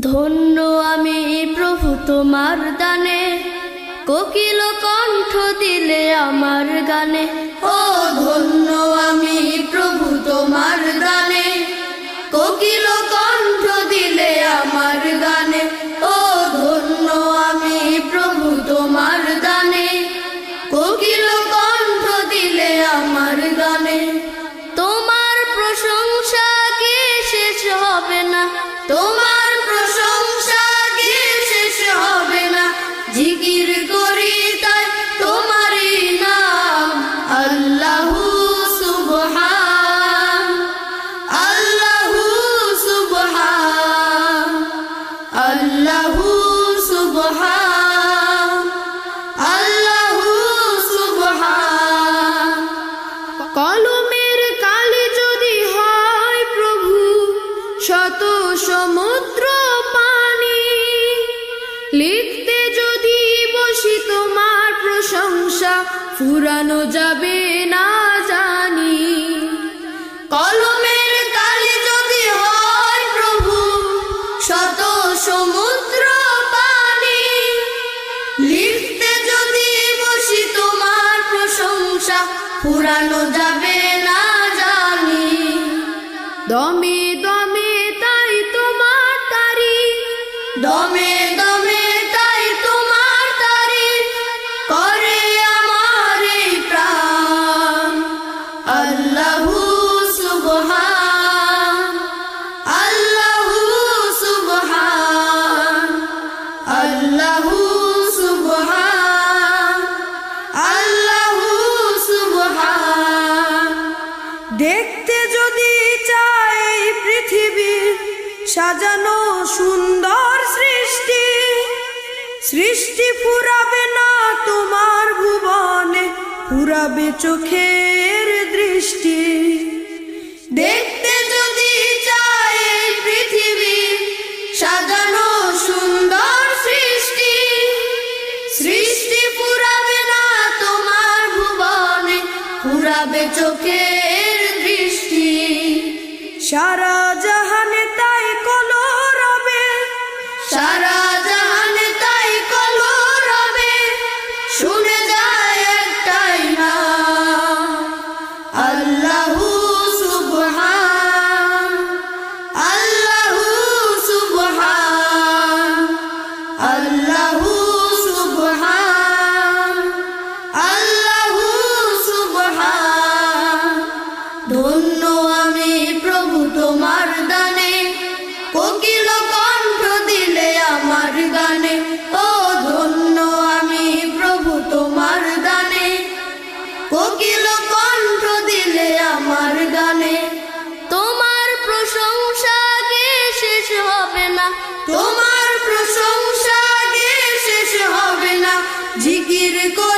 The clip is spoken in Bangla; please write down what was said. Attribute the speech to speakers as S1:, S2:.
S1: ধন্য আমি প্রভু তোমার দানে। কোকিল কণ্ঠ দিলে আমার গানে। ও ধন্য আমি প্রভু তোমার দানে। কোকিল কণ্ঠ দিলে আমার গানে। ও ধন্য আমি প্রভু তোমার দানে। কোকিল কণ্ঠ দিলে আমার গানে। তোমার প্রশংসা কি শেষ হবে না? তোমার ফুরানো যাবে না জানি। কলমের কালি যদি হয় প্রভু, শত সমুদ্র পানি। লিখতে যদি বসি তোমার প্রশংসা, ফুরানো যাবে না জানি। দমে দমে
S2: সুন্দর সৃষ্টি। সৃষ্টি ফুরাবে না তোমার ভুবনে, ফুরাবে চোখের দৃষ্টি।
S1: দেখতে যদি চাই পৃথিবী, সাজানো সুন্দর সৃষ্টি। সৃষ্টি ফুরাবে না তোমার ভুবনে, ফুরাবে চোখের দৃষ্টি।
S2: সারা জাহানে
S1: সারা তোমার প্রশংসা শেষ হবে না। জিকির করি